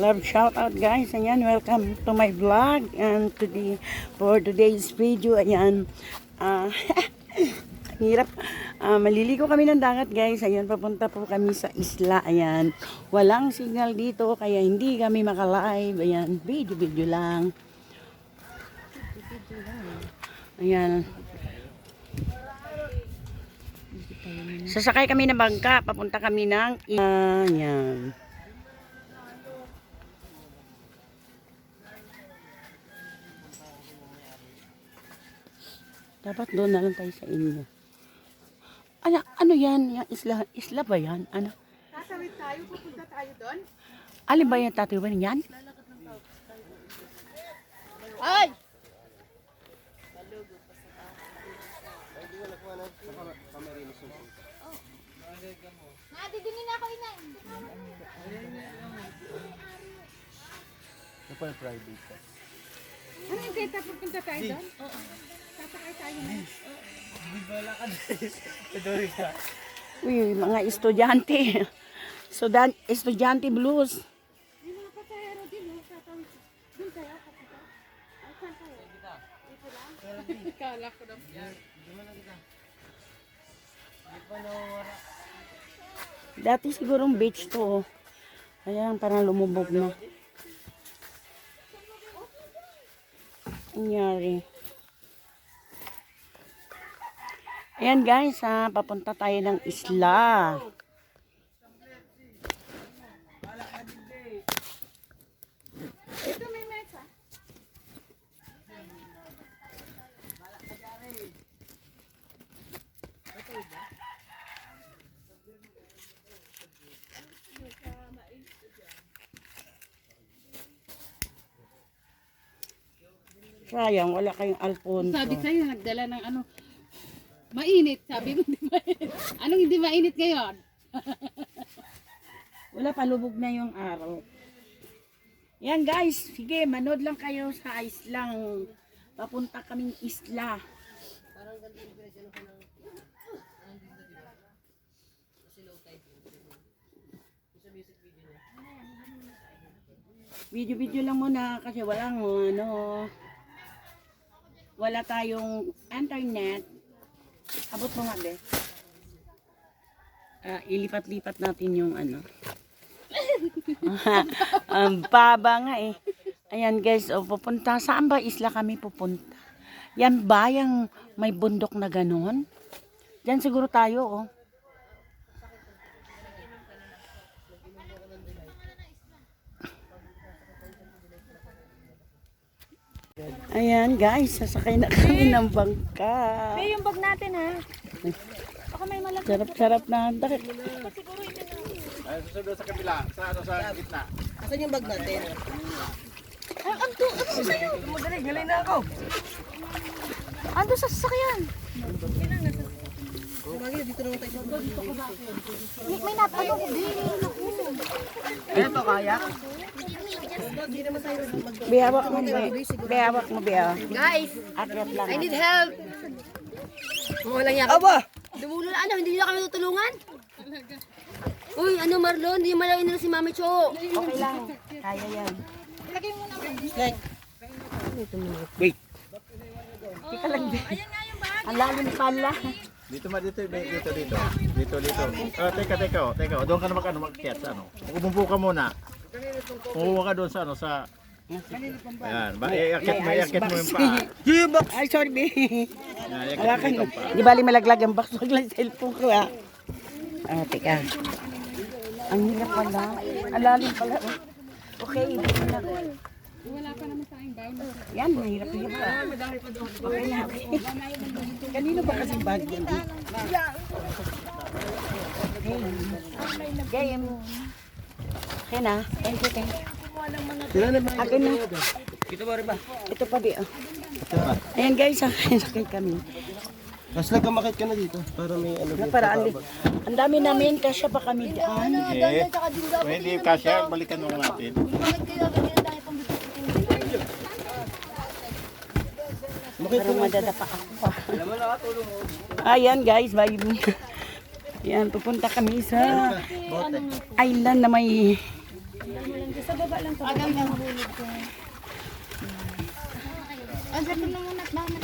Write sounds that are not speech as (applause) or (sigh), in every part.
Love shout out guys. Ayan, welcome to my vlog and to the for today's video. Ayan. Ah, (laughs) ang hirap. Ah, maliligo kami ng dagat guys. Ayan, papunta po kami sa isla. Ayan. Walang signal dito kaya hindi kami makalive. Ayan, video-video lang. Ayan. Sasakay kami ng bangka, papunta kami ng Ayan. Dapat doon na lang tayo sa inyo. Ano, ano yan? Yung isla, isla ba yan? Ano? Tatawid tayo, pupunta tayo doon. Alin ba yan tatiwan yan? Ay! Nadidingin ako ina. Ano yung kita pupunta tayo doon? Oo. Sasakay tayo na. (laughs) Uy, mga estudyante. Sudan, estudyante blues. May mga. Ay, saan tayo? Dito lang? (laughs) Kala ko na. Dati sigurong beach to. oh. Ayan, parang lumubog na. Nangyari. Ayan guys, ha, papunta tayo ng isla. Sayang, wala kayong Alfonso. Sabi sa'yo, nagdala ng ano, mainit. Sabi mo, (laughs) hindi mainit. Anong hindi mainit ngayon? (laughs) Wala palubog na yung araw. Yan guys, sige, manood lang kayo sa islang. Papunta kaming isla. Video-video lang muna kasi walang ano wala tayong internet. Abot mo nga, be. Ah, ilipat-lipat natin yung ano. (laughs) Ang baba nga eh. Ayan guys, oh, pupunta. Saan ba isla kami pupunta? Yan ba yung may bundok na ganon? Diyan siguro tayo oh. Ayan guys, sasakay na kami ng bangka. May yung bag natin ha. Baka may malaki. Sarap-sarap na. Bakit? Ay, susunod sa kabila, sa ano sa gitna. Ah, ando, ando sa'yo. Magaling, galing na ako. Ando sa sasakyan. May, may nat, ano ko, di, naku. Bihawak mo. Bihawak mo, bihawak. Guys, Akyat lang. I need help. Walang yakap. Aba! Dumulo na ano, hindi nila kami tutulungan. Uy, ano Marlon, hindi malayo nila si Mami Cho. Okay lang. Kaya yan. Wait. Tika lang, be. Ang lalim pala. Dito ma dito, dito, dito, dito. Dito. Ah, teka, teka, oh, teka. oh. Doon ka na mag ano, mag-cat sa ano. Umumpo ka muna. Umupo ka doon sa ano, sa... Ayan, ba, iakit mo, iakit mo yung paa. (laughs) Jibok! Ay, sorry, be. Ayan, iakit mo yung paa. Di bali malaglag ang box. Wag lang cellphone ko, ah. Ah, teka. Ang hirap pala. Ang lalim pala. oh. Okay, dito na. Wala pa naman tayong baon. Yan, mahirap hirap pa. Okay na, okay. Kanino ba kasing bag yan? Okay. Game. Okay na. Thank you, thank you. Akin na. Ito ba ba? Ito pa di. Oh. Ayan guys, (laughs) sakay sakay kami. Mas nagkamakit ka na dito para may ano Na para ang, ang dami namin kasya pa kami dyan. Eh, kung hindi kasya, balikan mo natin. Parang madadapa ako pa. Ayan guys, bye. Yan, pupunta kami sa island na may Sa baba lang lang hulog ko. Ang sarap na muna. Bakit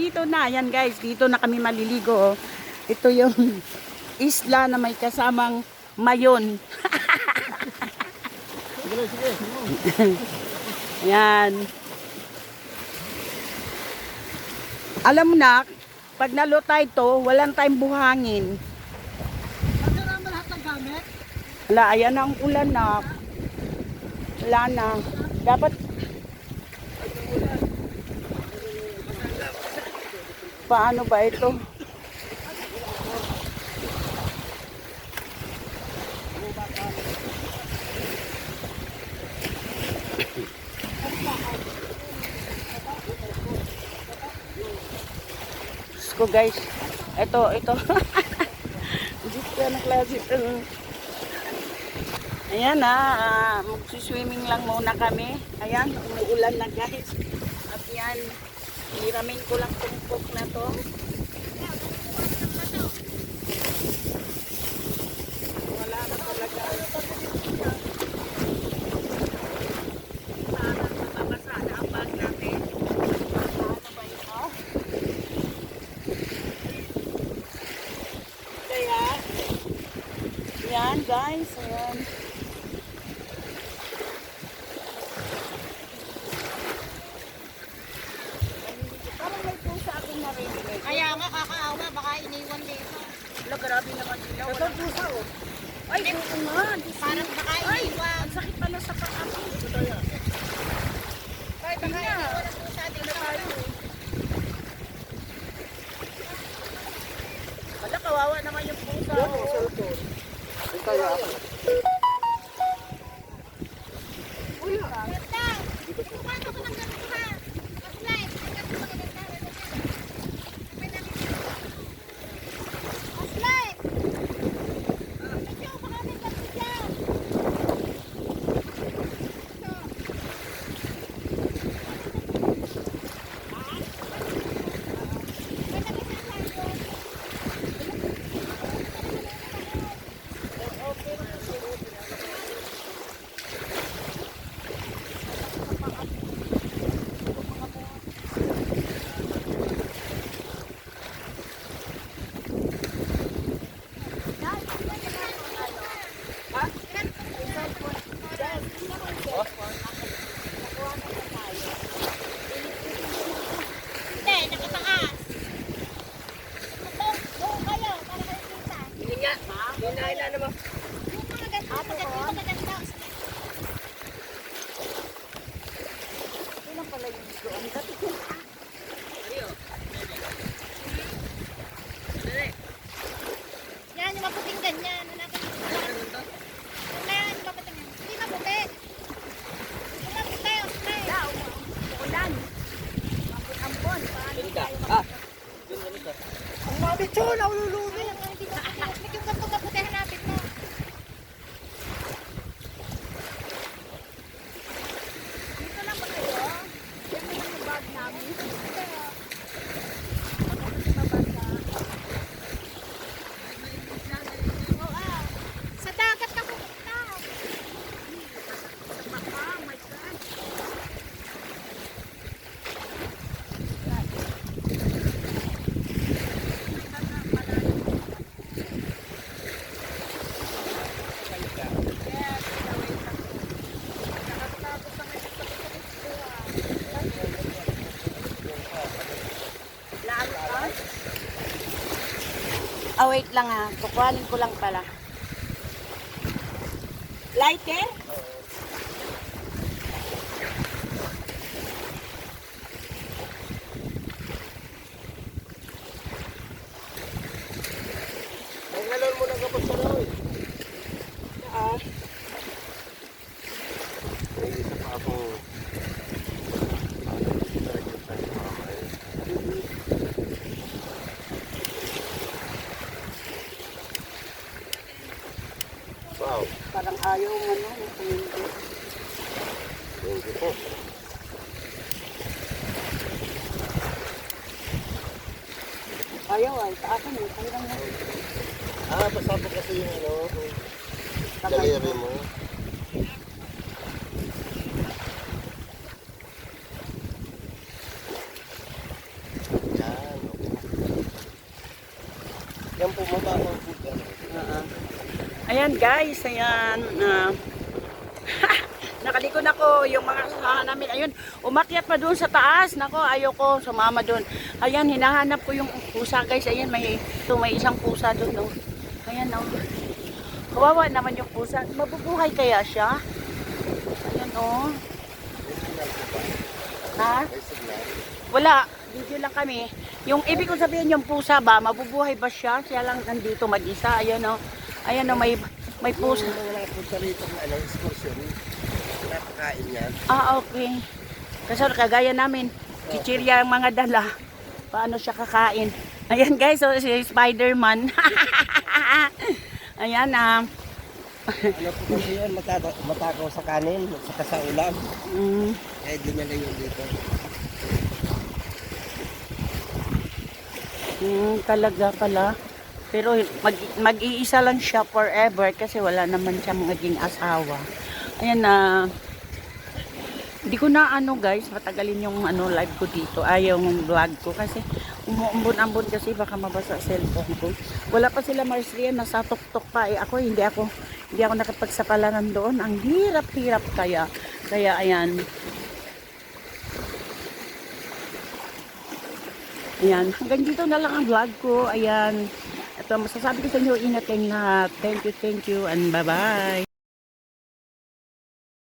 nandito na. Yan guys, dito na kami maliligo. oh. Ito yung (laughs) isla na may kasamang mayon. (laughs) Yan. Alam mo na, pag nalutay to, walang tayong buhangin. Wala, ayan ang ulan na. Wala na. Dapat Paano ba ito? Ko guys, ito, ito. (laughs) Ko, anong klase ito. Ayan na, ah, magsiswimming lang muna kami. Ayan, umuulan na guys. At yan, hiramin ko lang tumpok na to. Wala na talaga. Sana mababasa na yung bag namin. Oo, ah. Sa dagat ka pupunta. Ah, wait lang ha. Kukuhanin ko lang pala. Lighter? Ang galon mo lang kapag sa Roy. Ah, May isa pa ako. Wow, parang ayaw mo no. kung hindi. thank you po. Ayaw ay, sa akin eh. Kailang mo. Ah, pasabog kasi yung ano, daliri mo. Yan, okay. Yan po mababang food ano. Oo. Ayan guys, ayan. ah. (laughs) nakalikod ako yung mga kasamahan namin. Ayun, umakyat pa doon sa taas. Nako, ayoko sumama doon. Ayan, hinahanap ko yung pusa guys. Ayan, may, ito, may isang pusa doon. No? Ayan, no. Kawawa naman yung pusa. Mabubuhay kaya siya? Ayan, oh. Ha? Wala. Video lang kami. Yung ibig ko sabihin yung pusa ba, mabubuhay ba siya? Siya lang nandito mag-isa. Ayan o. Ayan o, may, may pusa. Yung wala po sa rito na ano, excursion. Napakain yan. Ah, okay. Kasi kagaya namin, chichirya ang mga dala. Paano siya kakain? (laughs) Ayan guys, so si Spider-Man. (laughs) Ayan, ah. Ano po kasi yan, matakaw, matakaw sa kanin, saka sa ulam. mm, Kaya dinala yun dito. mm, talaga pala. Pero mag, mag-iisa lang siya forever kasi wala naman siya maging asawa. Ayan na. Hindi ko na ano guys, matagalin yung ano live ko dito, ay yung vlog ko kasi umuumbon-ambon kasi baka mabasa cellphone ko. Wala pa sila Marslian, nasa tuktok pa eh. Ako hindi ako hindi ako nakapagsapalaran doon. Ang hirap-hirap kaya. Kaya ayan. Ayan, hanggang dito na lang ang vlog ko. Ayan. Ito, masasabi ko sa inyo, ingat kayong lahat. Thank you, thank you, and bye-bye.